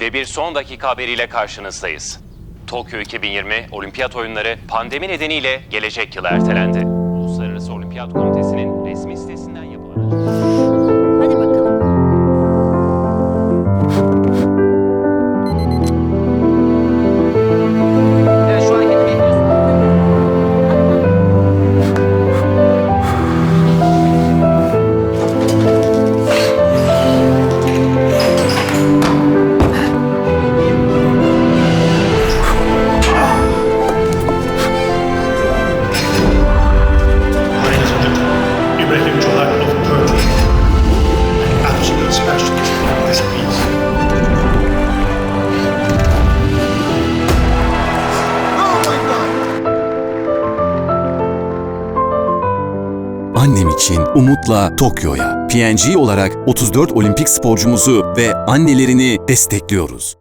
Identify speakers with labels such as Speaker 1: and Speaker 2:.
Speaker 1: Ve bir son dakika haberiyle karşınızdayız. Tokyo 2020 Olimpiyat Oyunları pandemi nedeniyle gelecek yıla ertelendi. Uluslararası Olimpiyat Komitesi'nin resmi sitesinden yapılan
Speaker 2: Annem için umutla Tokyo'ya. PNG olarak 34 olimpik sporcumuzu ve annelerini destekliyoruz.